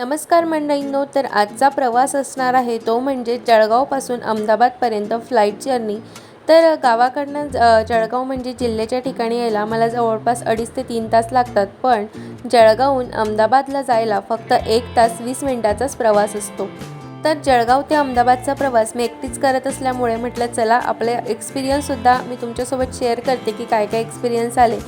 नमस्कार मंडळींनो तर आजचा प्रवास असणार आहे तो म्हणजे जळगावपासून अहमदाबादपर्यंत फ्लाईट जर्नी तर गावाकडनं ज- जळगाव म्हणजे जिल्ह्याच्या ठिकाणी यायला मला जवळपास अडीच ते तीन तास लागतात. पण जळगावहून अहमदाबादला जायला फक्त एक तास वीस मिनिटाचाच प्रवास असतो. तर जळगाव ते अहमदाबादचा प्रवास मी एकटीच करत असल्यामुळे म्हटलं चला आपले एक्सपिरियन्ससुद्धा मी तुमच्यासोबत शेअर करते की काय काय एक्सपिरियन्स आले.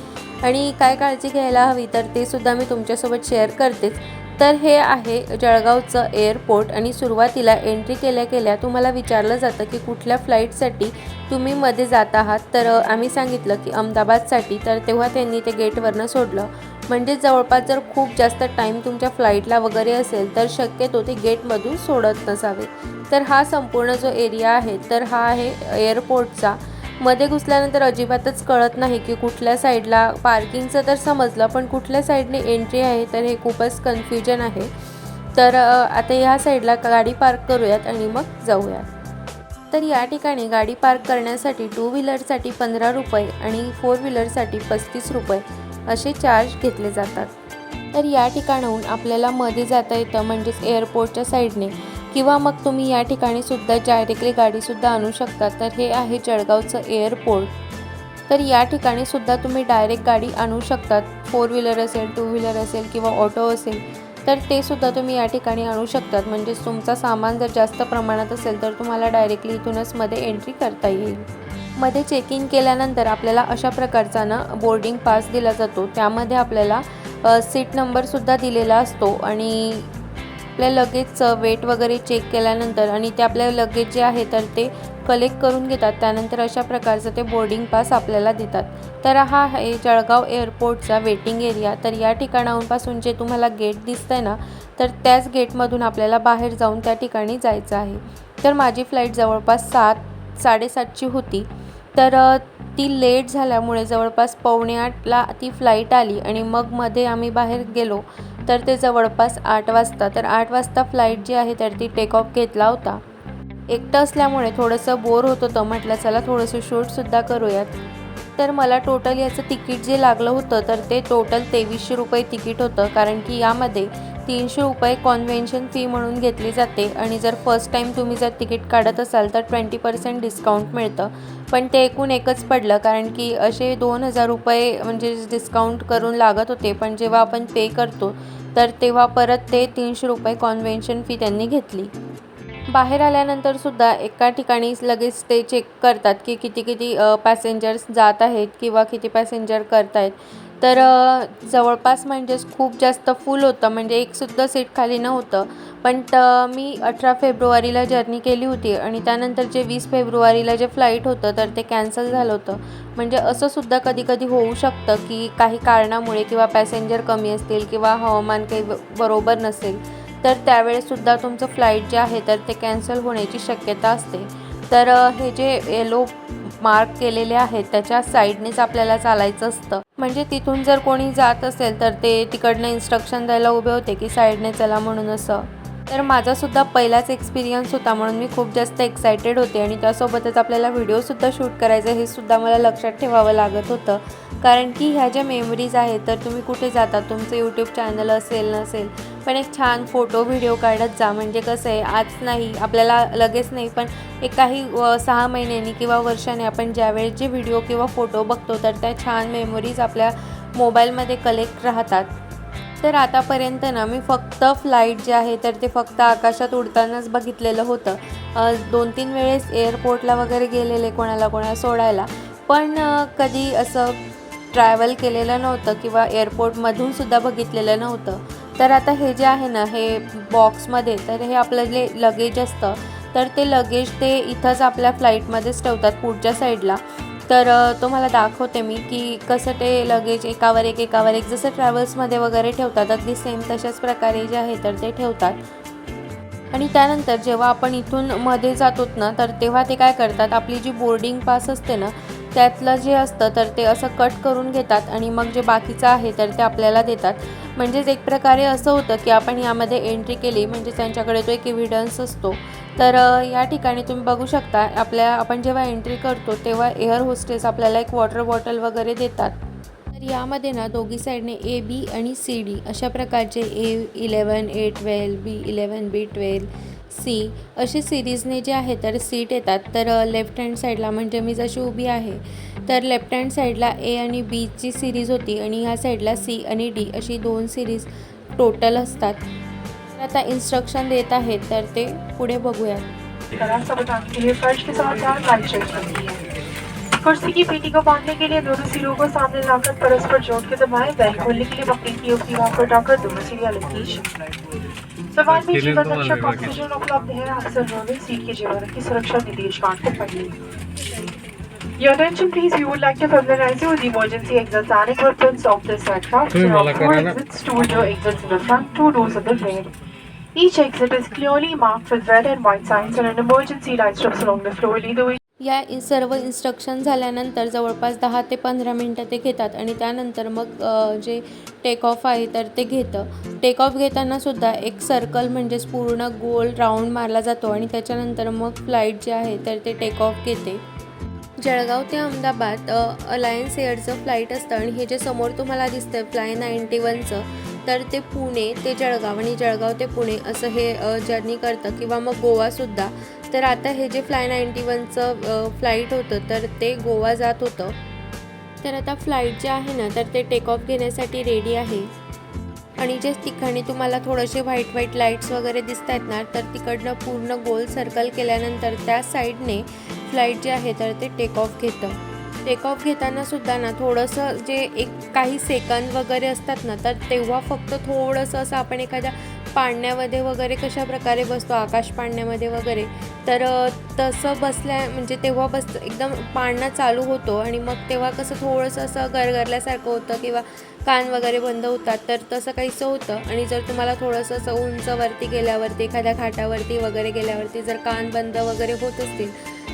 आणि काय काळजी घ्यायला हवी तर ते सुद्धा मी तुमच्यासोबत शेअर करतेच. तर हे आहे जळगावचं एअरपोर्ट आणि सुरुवातीला एंट्री केल्या केल्या तुम्हाला विचारलं जातं की कुठल्या फ्लाईटसाठी तुम्ही मध्ये जात आहात. तर आम्ही सांगितलं की अहमदाबादसाठी. तर तेव्हा त्यांनी ते गेटवरनं सोडलं. म्हणजे जवळपास जर खूप जास्त टाईम तुमच्या फ्लाईटला वगैरे असेल तर शक्यतो ते गेटमधून सोडत नसावे. तर हा संपूर्ण जो एरिया आहे तर हा आहे एअरपोर्टचा मध्ये घुसल्यानंतर अजिबातच कळत नाही की कुठल्या साईडला पार्किंगचं तर समजलं पण कुठल्या साईडने एंट्री आहे तर हे खूपच कन्फ्युजन आहे. तर आता ह्या साईडला गाडी पार्क करूयात आणि मग जाऊयात. तर या ठिकाणी गाडी पार्क करण्यासाठी टू व्हीलरसाठी पंधरा रुपये आणि फोर व्हीलरसाठी पस्तीस रुपये असे चार्ज घेतले जातात. तर या ठिकाणाहून आपल्याला मध्ये जाता येतं म्हणजेच एअरपोर्टच्या साईडने. किंवा मग तुम्ही या ठिकाणी सुद्धा डायरेक्टली गाडीसुद्धा आणू शकता. तर हे आहे जळगावचं एअरपोर्ट तर या ठिकाणी सुद्धा तुम्ही डायरेक्ट गाडी आणू शकतात फोर व्हीलर असेल टू व्हीलर असेल किंवा ऑटो असेल तर ते सुद्धा तुम्ही या ठिकाणी आणू शकतात. म्हणजेच तुमचा सामान जर जास्त प्रमाणात असेल तर तुम्हाला डायरेक्टली इथूनच मध्ये एंट्री करता येईल. मध्ये चेक इन केल्यानंतर आपल्याला अशा प्रकारचा ना बोर्डिंग पास दिला जातो. त्यामध्ये आपल्याला सीट नंबरसुद्धा दिलेला असतो आणि आपल्या लगेजचं वेट वगैरे चेक केल्यानंतर आणि ते आपल्या लगेज जे आहे तर ते कलेक्ट करून घेतात. त्यानंतर अशा प्रकारचं ते बोर्डिंग पास आपल्याला देतात. तर हा आहे जळगाव एअरपोर्टचा वेटिंग एरिया तर या ठिकाणाहूनपासून जे तुम्हाला गेट दिसतंय ना तर त्याच गेटमधून आपल्याला बाहेर जाऊन त्या ठिकाणी जायचं आहे. तर माझी फ्लाईट जवळपास सात साडेसातची होती. तर ती लेट झाल्यामुळे जवळपास पावणे आठला ती फ्लाईट आली आणि मग मध्ये आम्ही बाहेर गेलो. तर ते जवळपास आठ वाजता तर आठ वाजता फ्लाईट जी आहे तर ती टेक ऑफ घेतला होता. एकटं असल्यामुळे थोडंसं बोर होत होतं. म्हटलं चला थोडंसं शूटसुद्धा करूयात. तर मला टोटल याचं तिकीट जे लागलं होतं तर ते टोटल तेवीसशे रुपये तिकीट होतं. कारण की यामध्ये तीनशे रुपये कॉन्व्हेन्शन फी म्हणून घेतली जाते. आणि जर फर्स्ट टाईम तुम्ही जर तिकीट काढत असाल तर ट्वेंटी पर्सेंट डिस्काउंट मिळतं. पण ते एकूण एकच पडलं कारण की असे दोन हजार रुपये म्हणजे डिस्काउंट करून लागत होते. पण जेव्हा आपण पे करतो तर तेव्हा परत ते तीनशे रुपये कॉन्व्हेन्शन फी त्यांनी घेतली. बाहेर आल्यानंतर सुद्धा एका ठिकाणी लगेच ते चेक करतात की किती किती पॅसेंजर्स जात आहेत किंवा किती पॅसेंजर करत आहेत तर जवळपास म्हणजेच खूप जास्त फुल होतं. म्हणजे एकसुद्धा सीट खाली नव्हतं. पण त मी अठरा फेब्रुवारीला जर्नी केली होती आणि त्यानंतर जे वीस फेब्रुवारीला जे फ्लाईट होतं तर ते कॅन्सल झालं होतं. म्हणजे असं सुद्धा कधी कधी होऊ शकतं की काही कारणामुळे किंवा पॅसेंजर कमी असतील किंवा हवामान काही बरोबर नसेल तर त्यावेळेससुद्धा तुमचं फ्लाईट जे आहे तर ते कॅन्सल होण्याची शक्यता असते. तर हे जे येलो मार्क केलेले आहेत. त्याच्या साईडनेच आपल्याला चालायचं असतं. म्हणजे तिथून जर कोणी जात असेल तर ते तिकडनं इन्स्ट्रक्शन द्यायला उभे होते की साईडने चला म्हणून असं. तर माझासुद्धा पहिलाच एक्सपिरियन्स होता म्हणून मी खूप जास्त एक्सायटेड होते आणि त्यासोबतच आपल्याला व्हिडिओसुद्धा शूट करायचा हे सुद्धा मला लक्षात ठेवावं लागत होतं. कारण की ह्या ज्या मेमरीज आहेत तर तुम्ही कुठे जाता? तुमचं यूट्यूब चॅनल असेल नसेल पण एक छान फोटो व्हिडिओ काढत जा. म्हणजे कसं आहे आज नाही आपल्याला लगेच नाही पण एक काही सहा महिन्यांनी किंवा वर्षाने आपण ज्यावेळेस जे व्हिडिओ किंवा फोटो बघतो तर त्या छान मेमरीज आपल्या मोबाईलमध्ये कलेक्ट राहतात. तर आतापर्यंत ना मी फक्त फ्लाईट जे आहे तर ते फक्त आकाशात उडतानाच बघितलेलं होतं. दोन तीन वेळेस एअरपोर्टला वगैरे गेलेले कोणाला कोणाला सोडायला. पण कधी असं ट्रॅव्हल केलेलं नव्हतं किंवा एअरपोर्टमधून सुद्धा बघितलेलं नव्हतं. तर आता हे जे आहे ना हे बॉक्समध्ये तर हे आपलं जे लगेज असतं तर ते लगेज ते इथंच आपल्या फ्लाईटमध्येच ठेवतात पुढच्या साईडला. तर तुम्हाला दाखवते मी की कसं ते लगेज एकावर एक एकावर एक जसं ट्रॅव्हल्समध्ये वगैरे ठेवतात अगदी सेम तशाच प्रकारे जे आहे तर ते ठेवतात. आणि त्यानंतर जेव्हा आपण इथून मध्ये जातोत ना तर तेव्हा ते काय करतात आपली जी बोर्डिंग पास असते ना त्यातलं जे असतं तर ते असं कट करून घेतात आणि मग जे बाकीचं आहे तर ते आपल्याला देतात. म्हणजेच एक प्रकारे असं होतं की आपण यामध्ये एंट्री केली म्हणजे त्यांच्याकडे तो एक एव्हिडन्स असतो. तर या ठिकाणी तुम्ही बघू शकता आपल्या आपण जेव्हा एंट्री करतो तेव्हा एअर होस्टेस आपल्याला एक वॉटर बॉटल वगैरे देतात. तर यामध्ये ना दोघी साईडने ए बी आणि सी डी अशा प्रकारचे A eleven A twelve B eleven B twelve C असे सिरीजने जे आहे तर सीट येतात. तर लेफ्ट हँड साईडला म्हणजे मी जशी उभी आहे तर लेफ्ट हँड साईडला ए आणि बीची सिरीज होती आणि ह्या साईडला सी आणि डी अशी दोन सिरीज टोटल असतात. आता इन्स्ट्रक्शन देत आहेत तर ते पुढे है कुर्सी की पेटी को बांधने के लिए दोनों सिरों को सामने लाकर परस्पर जोड़ के दबाएं बैल खोलने के लिए बकरी की भाग को उठाकर दोनों सिरे अलग कीजिए सवाल में जीवन रक्षक। ऑक्सीजन उपलब्ध है अक्सर रोलिंग सीट के जीवन की सुरक्षा निर्देशांक को पढ़िए Your attention please, we would like to familiarize you with the emergency exits and equipments of this aircraft. There are four exits, two door exits in the front, two doors at the rear. Each exit is clearly marked with red and white signs and an emergency light strips along the floor, या सर्व instruction झाल्यानंतर जवळपास दहा ते पंधरा मिनटं ते घेतात आणि त्यानंतर मग जे टेक ऑफ आहे तर ते घेतं. टेक ऑफ घेताना सुद्धा एक सर्कल म्हणजेच पूर्ण गोल राऊंड मारला जातो आणि त्याच्यानंतर मग फ्लाईट जे आहे तर ते टेक ऑफ घेते. जळगाव ते अहमदाबाद अलायन्स एअरचं फ्लाईट असतं आणि हे जे समोर तुम्हाला दिसतं फ्लाय नाईंटी वनचं तर ते पुणे ते जळगाव आणि जळगाव ते पुणे असं हे जर्नी करतं. किंवा मग गोवासुद्धा तर आता हे जे फ्लाय नाईंटी वनचं फ्लाईट होतं तर ते गोवा जात होतं. तर आता फ्लाईट जे आहे ना तर ते टेक ऑफ घेण्यासाठी रेडी आहे. आणि जे ठिकाणी तुम्हाला थोडेसे व्हाईट व्हाईट लाईट्स वगैरे दिसत आहेत ना तर तिकडनं पूर्ण गोल सर्कल केल्यानंतर त्या साईडने फ्लाईट जे आहे तर ते टेक ऑफ घेतं. टेक ऑफ घेताना सुद्धा ना थोडंसं जे एक काही सेकंद वगैरे असतात ना तर तेव्हा फक्त थोडंसं असं आपण एखाद्या पाळण्यामध्ये वगैरे कशा प्रकारे बसतो आकाश पाळण्यामध्ये वगैरे तर तसं बसल्या म्हणजे तेव्हा बस एकदम पाळणा चालू होतो आणि मग तेव्हा कसं थोडंसं असं गरगरल्यासारखं होतं किंवा कान वगैरे बंद होतात तर तसं काहीसं होतं. आणि जर तुम्हाला थोडंसं असं उंचवरती गेल्यावरती एखाद्या घाटावरती वगैरे गेल्यावरती जर कान बंद वगैरे होत असतील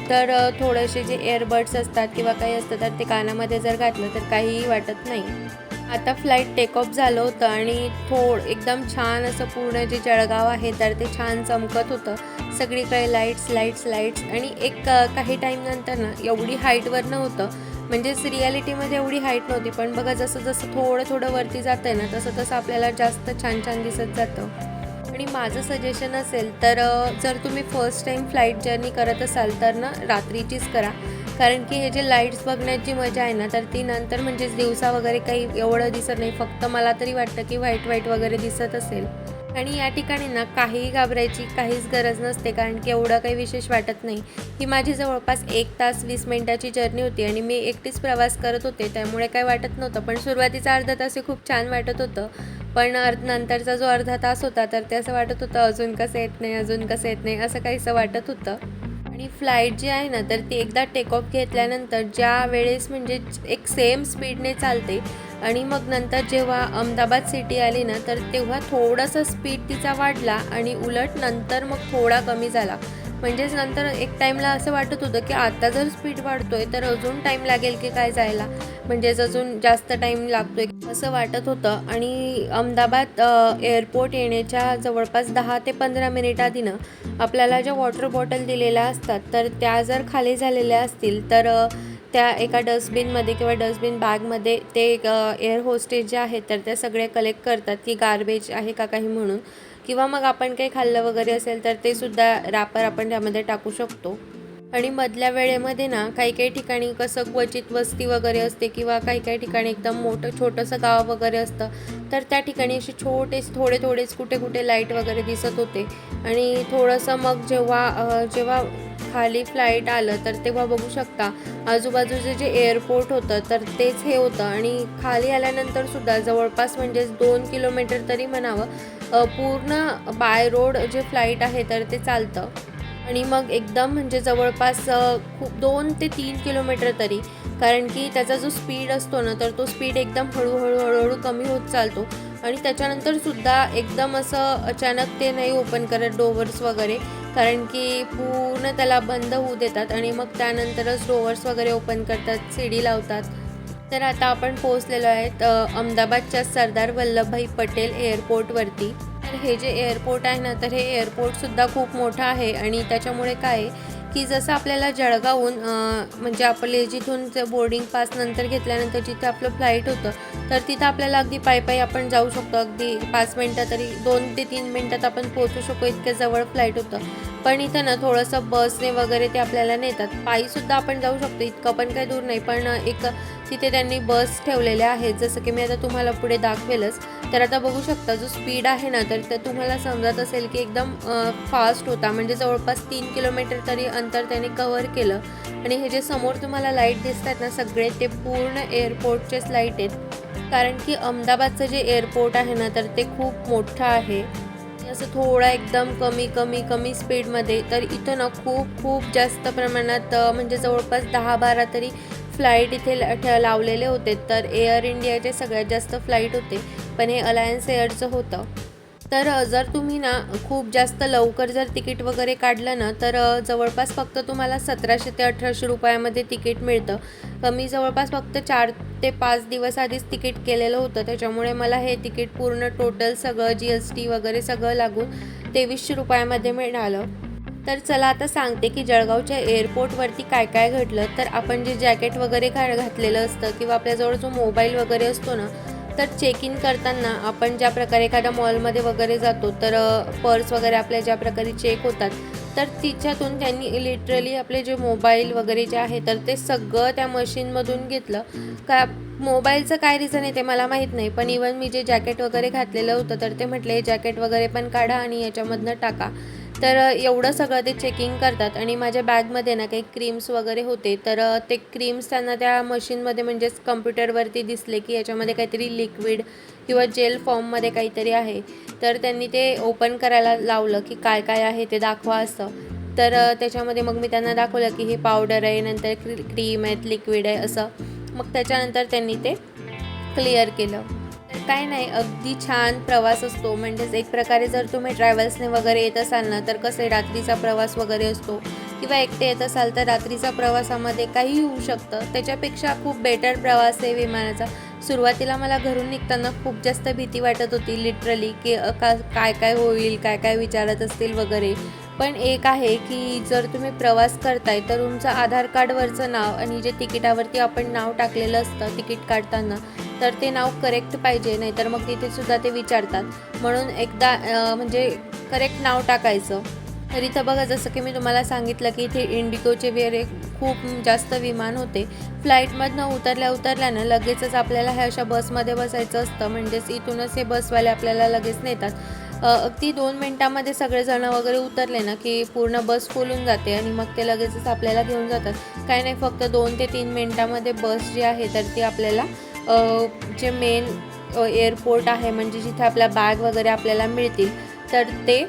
तर थोडेसे जे एअरबड्स असतात किंवा काही असतात तर ते कानामध्ये जर घातलं तर काहीही वाटत नाही. आता फ्लाईट टेक ऑफ झालं होतं आणि थोड एकदम छान असं पूर्ण जे जळगाव आहे तर ते छान चमकत होतं. सगळीकडे लाईट्स लाईट्स लाईट्स आणि एक काही टाईम नंतर ना एवढी हाईटवर नव्हतं. म्हणजेच रियालिटीमध्ये एवढी हाईट नव्हती. पण बघा जसं जसं थोडं थोडं वरती जातं आहे ना तसं तसं आपल्याला जास्त छान छान दिसत जातं. आणि माझं सजेशन असेल तर जर तुम्ही फर्स्ट टाईम फ्लाईट जर्नी करत असाल तर ना रात्रीचीच करा. कारण की हे जे लाईट्स बघण्याची मजा आहे ना तर ती नंतर म्हणजेच दिवसा वगैरे काही एवढं दिसत नाही. फक्त मला तरी वाटतं की व्हाईट व्हाईट वगैरे दिसत असेल. आणि या ठिकाणी ना काहीही घाबरायची काहीच गरज नसते कारण की एवढं काही विशेष वाटत नाही. ही माझी जवळपास एक तास वीस मिनिटाची जर्नी होती आणि मी एकटीच प्रवास करत होते त्यामुळे काही वाटत नव्हतं. पण सुरुवातीचा अर्धा तास हे खूप छान वाटत होतं. पण अर्ध नंतरचा जो अर्धा तास होता तर ते असं वाटत होतं अजून कसं येत नाही अजून कसं येत नाही असं काहीसं वाटत होतं. आणि फ्लाईट जी आहे ना तर ती एकदा टेक ऑफ घेतल्यानंतर ज्या वेळेस म्हणजे एक सेम स्पीडने चालते आणि मग नंतर जेव्हा अहमदाबाद सिटी आली ना तर तेव्हा थोडासा स्पीड तिचा वाढला आणि उलट नंतर मग थोडा कमी झाला. म्हणजेच नंतर एक टाईमला असं वाटत होतं की आता जर स्पीड वाढतोय तर अजून टाईम लागेल की काय जायला? म्हणजेच अजून जास्त टाईम लागतोय. असं वाटत होतं आणि अहमदाबाद एअरपोर्ट येण्याच्या जवळपास दहा ते पंधरा मिनिट आधी ना आपल्याला ज्या वॉटर बॉटल दिलेल्या असतात तर त्या जर खाली झालेल्या असतील तर त्या एका डस्टबिनमध्ये किंवा डस्टबिन बॅगमध्ये ते एअर होस्टेज जे आहेत तर त्या सगळे कलेक्ट करतात. की गार्बेज आहे का काही म्हणून. किंवा मग आपण काही खाल्लं वगैरे असेल तर ते सुद्धा रॅपर आपण त्यामध्ये टाकू शकतो. आणि मधल्या वेळेमध्ये ना काही काही ठिकाणी कसं क्वचित वस्ती वगैरे असते किंवा काही काही ठिकाणी एकदम मोठं छोटंसं गाव वगैरे असतं तर त्या ठिकाणी असे छोटेच थोडे थोडेच कुठे कुठे लाइट वगैरे दिसत होते. आणि थोडंसं मग जेव्हा जेव्हा खाली फ्लाईट आलं तर तेव्हा बघू शकता. आजूबाजूचे जे एअरपोर्ट होतं तर तेच हे होतं. आणि खाली आल्यानंतर सुद्धा जवळपास म्हणजेच दोन किलोमीटर तरी म्हणावं पूर्ण बाय रोड जे फ्लाईट आहे तर ते चालतं. आणि मग एकदम म्हणजे जवळपास खूप दोन ते तीन किलोमीटर तरी. कारण की त्याचा जो स्पीड असतो ना तर तो स्पीड एकदम हळूहळू हळूहळू कमी होत चालतो. आणि त्याच्यानंतर सुद्धा एकदम असं अचानक ते नाही ओपन करत डोवर्स वगैरे. कारण की पूर्ण त्याला बंद होऊ देतात आणि मग त्यानंतरच रोवर्स वगैरे ओपन करतात सीडी लावतात. तर आता आपण पोहोचलेलो आहेत अहमदाबादच्या सरदार वल्लभभाई पटेल एअरपोर्टवरती. तर हे जे एअरपोर्ट आहे ना तर हे एअरपोर्टसुद्धा खूप मोठं आहे आणि त्याच्यामुळे काय आहे की जसं आपल्याला जळगावहून म्हणजे आपले जिथून बोर्डिंग पास नंतर घेतल्यानंतर जिथे आपलं फ्लाईट होतं तर तिथं आपल्याला अगदी पायी पायी आपण जाऊ शकतो. अगदी पाच मिनटं तरी दोन ते तीन मिनटात आपण पोहोचू शकतो. इतक्या जवळ फ्लाईट होतं. पण इथं ना थोडंसं बसने वगैरे ते आपल्याला नेतात. पायीसुद्धा आपण जाऊ शकतो. इतकं पण काही दूर नाही. पण एक तिथे त्यांनी बस ठेवलेल्या आहेत. जसं की मी आता तुम्हाला पुढे दाखवेलच. तर आता बघू शकता जो स्पीड आहे ना तर तुम्हाला समजत असेल की एकदम फास्ट होता. म्हणजे जवळपास तीन किलोमीटर तरी अंतर त्याने कव्हर केलं. आणि हे जे समोर तुम्हाला लाइट दिसत आहेत ना सगळे ते पूर्ण एअरपोर्टचेच लाइट आहेत. कारण की अहमदाबादचं जे एअरपोर्ट आहे ना तर ते खूप मोठं आहे. असं थोडा एकदम कमी कमी कमी स्पीडमध्ये तर इथं ना खूप खूप जास्त प्रमाणात म्हणजे जवळपास दहा बारा तरी फ्लाईट इथे ठ- लावलेले होते तर एअर इंडियाचे सगळ्यात जास्त फ्लाईट होते पण हे अलायन्स एअरचं होतं. तर जर तुम्ही ना खूप जास्त लवकर जर तिकीट वगैरे काढलं ना तर जवळपास फक्त तुम्हाला सतराशे ते अठराशे रुपयामध्ये तिकीट मिळतं. कमी जवळपास फक्त चार ते पाच दिवस आधीच तिकीट केलेलं होतं त्याच्यामुळे मला हे तिकीट पूर्ण टोटल सगळं जी एस टी वगैरे सगळं लागून तेवीसशे रुपयामध्ये मिळालं. तर चला आता सांगते की जळगावच्या एअरपोर्टवरती काय काय घडलं. तर आपण जे जॅकेट वगैरे घा घातलेलं असतं किंवा आपल्याजवळ जो मोबाईल वगैरे असतो ना तर चेक इन करताना आपण ज्या प्रकारे एखाद्या मॉलमध्ये वगैरे जातो तर पर्स वगैरे आपल्या ज्या प्रकारे चेक होतात तर तिच्यातून त्यांनी लिटरली आपले जे मोबाईल वगैरे जे आहे तर ते सगळं त्या मशीनमधून घेतलं. का मोबाईलचं काय रिझन आहे ते मला माहीत नाही पण इवन मी जे जॅकेट वगैरे घातलेलं होतं तर ते म्हटले हे जॅकेट वगैरे पण काढा आणि याच्यामधनं टाका. तर एवढं सगळं ते चेकिंग करतात आणि माझ्या बॅगमध्ये ना काही क्रीम्स वगैरे होते. तर ते क्रीम्स त्यांना त्या मशीनमध्ये म्हणजेच कम्प्युटरवरती दिसले की याच्यामध्ये काहीतरी लिक्विड किंवा जेल फॉर्ममध्ये काहीतरी आहे. तर त्यांनी ते ओपन करायला लावलं की काय काय आहे ते दाखवा असं. तर त्याच्यामध्ये मग मी त्यांना दाखवलं की हे पावडर आहे नंतर क्रीम आहेत लिक्विड आहे असं. मग त्याच्यानंतर त्यांनी ते क्लिअर केलं. काय नाही अगदी छान प्रवास असतो. म्हणजेच एक प्रकारे जर तुम्ही ट्रॅव्हल्सने वगैरे येत असाल ना तर कसं आहे रात्रीचा प्रवास वगैरे असतो. किंवा एकटे येत असाल तर रात्रीचा प्रवासामध्ये काही होऊ शकतं. त्याच्यापेक्षा खूप बेटर प्रवास आहे विमानाचा. सुरुवातीला मला घरून निघताना खूप जास्त भीती वाटत होती लिटरली की का काय काय होईल काय काय विचारत असतील वगैरे. पण एक आहे की जर तुम्ही प्रवास करताय तर तुमचं आधार कार्डवरचं नाव आणि जे तिकिटावरती आपण नाव टाकलेलं असतं तिकीट काढताना तर ते नाव करेक्ट पाहिजे नाहीतर मग तिथे सुद्धा ते विचारतात. म्हणून एकदा म्हणजे करेक्ट नाव टाकायचं. तर इथं बघा जसं की मी तुम्हाला सांगितलं की इथे इंडिगोचे वेरे खूप जास्त विमान होते. फ्लाईटमधनं उतरल्या उतरल्यानं लगेचच आपल्याला ह्या अशा बसमध्ये बसायचं असतं. म्हणजेच इथूनच हे बसवाले आपल्याला लगेच नेतात. अगदी दोन मिनटामध्ये सगळेजणं वगैरे उतरले ना की पूर्ण बस फुलून जाते आणि मग ते लगेचच आपल्याला घेऊन जातात. काही नाही फक्त दोन ते तीन मिनटामध्ये बस जी आहे तर ती आपल्याला जे मेन एअरपोर्ट आहे म्हणजे जिथे आपल्या बॅग वगैरे आपल्याला मिळतील तर ते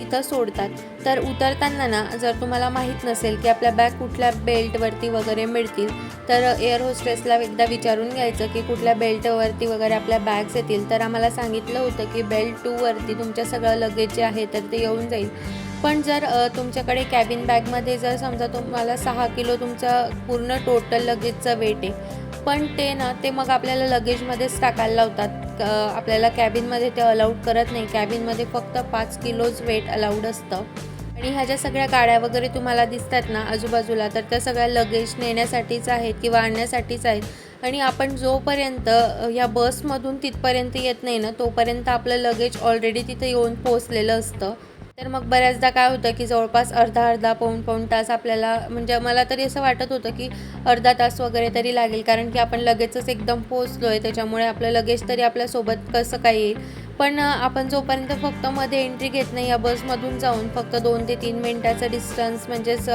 इथं सोडतात. तर उतरताना ना जर तुम्हाला माहीत नसेल की आपल्या बॅग कुठल्या बेल्टवरती वगैरे मिळतील तर एअर होस्टेसला एकदा विचारून घ्यायचं की कुठल्या बेल्टवरती वगैरे आपल्या बॅग्स येतील. तर आम्हाला सांगितलं होतं की बेल्ट टूवरती तुमच्या सगळं लगेज जे आहे तर ते येऊन जाईल. पण जर तुमच्याकडे कॅबिन बॅगमध्ये जर समजा तुम्हाला सहा किलो तुमचा पूर्ण टोटल लगेजचं वेट आहे पण ते ना ते मग आपल्याला लगेजमध्येच टाकायला लावतात. आपल्याला कॅबिनमध्ये ते अलाउड करत नाही. कॅबिनमध्ये फक्त पाच किलोज वेट अलाउड असतं. आणि ह्या ज्या सगळ्या गाड्या वगैरे तुम्हाला दिसतात ना आजूबाजूला तर त्या सगळ्या लगेज नेण्यासाठीच आहेत किंवा आणण्यासाठीच आहेत. आणि आपण जोपर्यंत ह्या बसमधून तिथपर्यंत येत नाही ना तोपर्यंत आपलं लगेज ऑलरेडी तिथे येऊन पोचलेलं असतं. तर मग बऱ्याचदा काय होतं की जवळपास अर्धा अर्धा पाऊण पाऊण तास आपल्याला म्हणजे मला तरी असं वाटत होतं की अर्धा तास वगैरे तरी लागेल कारण की आपण लगेचच एकदम पोचलो आहे त्याच्यामुळे आपलं लगेच तरी आपल्यासोबत कसं काय येईल. पण आपण जोपर्यंत फक्त मध्ये एंट्री घेत नाही या बसमधून जाऊन फक्त दोन ते तीन मिनटाचं डिस्टन्स म्हणजेच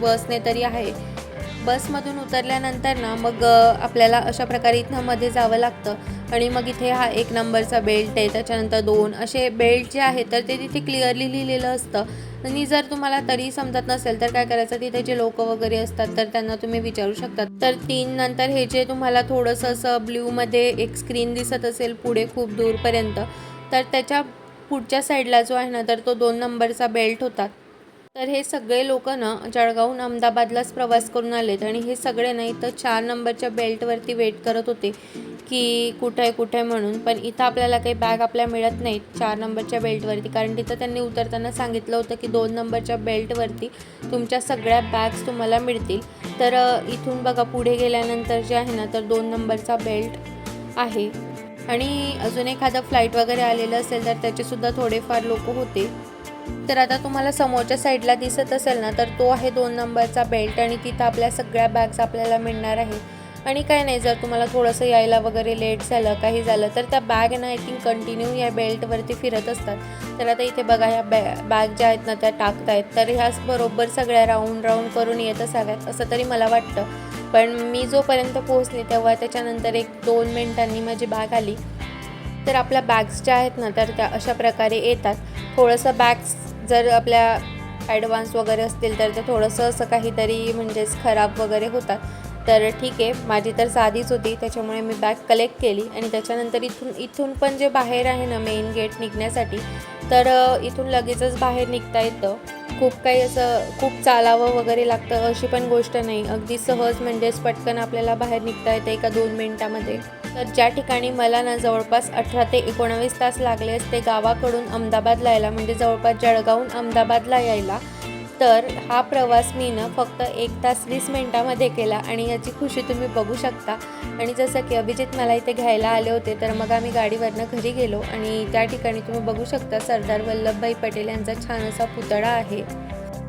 बसने तरी आहे. बसमधून उतरल्यानंतर ना मग आपल्याला अशा प्रकारे इथनं मध्ये जावं लागतं. आणि मग इथे हा एक नंबरचा बेल्ट आहे त्याच्यानंतर दोन असे बेल्ट जे आहेत तर ते तिथे क्लिअरली लिहिलेलं असतं. आणि जर तुम्हाला तरी समजत नसेल तर काय करायचं तिथे जे लोक वगैरे असतात तर त्यांना तुम्ही विचारू शकता तर तीन नंतर हे जे तुम्हाला थोडंसं असं ब्ल्यूमध्ये एक स्क्रीन दिसत असेल पुढे खूप दूरपर्यंत तर त्याच्या पुढच्या साईडला जो आहे ना तर तो दोन नंबरचा बेल्ट होता. तर हे सगळे लोक ना जळगावहून अहमदाबादलाच प्रवास करून आलेत आणि हे सगळे ना इथं चार नंबरच्या बेल्टवरती वेट करत होते की कुठं आहे कुठे आहे म्हणून. पण इथं आपल्याला काही बॅग आपल्या मिळत नाहीत चार नंबरच्या बेल्टवरती. कारण तिथं त्यांनी उतरताना सांगितलं होतं की दोन नंबरच्या बेल्टवरती तुमच्या सगळ्या बॅग्स तुम्हाला मिळतील. तर इथून बघा पुढे गेल्यानंतर जे आहे ना तर दोन नंबरचा बेल्ट आहे. आणि अजून एखादं फ्लाईट वगैरे आलेलं असेल तर त्याचेसुद्धा थोडेफार लोक होते. तर आता तुम्हाला समोरच्या साईडला दिसत असेल ना तर तो आहे दोन नंबरचा बेल्ट आणि तिथं आपल्या सगळ्या बॅग्स आपल्याला मिळणार आहे. आणि काय नाही जर तुम्हाला थोडंसं यायला वगैरे लेट झालं काही झालं तर त्या बॅग ना आय थिंक कंटिन्यू या बेल्टवरती फिरत असतात. तर आता इथे बघा ह्या बॅ बॅग ज्या आहेत ना त्या टाकतायत. तर ह्याच बरोबर सगळ्या राऊंड राऊंड करून येत असाव्यात असं तरी मला वाटतं. पण मी जोपर्यंत पोहोचले तेव्हा त्याच्यानंतर एक दोन मिनिटांनी माझी बॅग आली. तर आपल्या बॅग्स ज्या आहेत ना तर त्या अशा प्रकारे येतात. थोडंसं बॅग्स जर आपल्या ॲडव्हान्स वगैरे असतील तर ते थोडंसं असं काहीतरी म्हणजेच खराब वगैरे होतात. तर ठीक आहे माझी तर साधीच होती त्याच्यामुळे मी बॅग कलेक्ट केली. आणि त्याच्यानंतर इथून इथून पण जे बाहेर आहे ना मेन गेट निघण्यासाठी तर इथून लगेचच बाहेर निघता येतं. खूप काही असं खूप चालावं वगैरे लागतं अशी पण गोष्ट नाही. अगदी सहज म्हणजेच पटकन आपल्याला बाहेर निघता येतं एका दोन मिनटामध्ये. तर ज्या ठिकाणी मला ना जवळपास अठरा ते एकोणावीस तास लागले असते गावाकडून अहमदाबादला यायला म्हणजे जवळपास जळगावहून अहमदाबादला यायला तर हा प्रवास मी ना फक्त एक तास वीस मिनटामध्ये केला आणि याची खुशी तुम्ही बघू शकता. आणि जसं की अभिजित मला इथे घ्यायला आले होते तर मग आम्ही गाडीवरनं घरी गेलो आणि त्या ठिकाणी तुम्ही बघू शकता सरदार वल्लभभाई पटेल यांचा छान असा पुतळा आहे.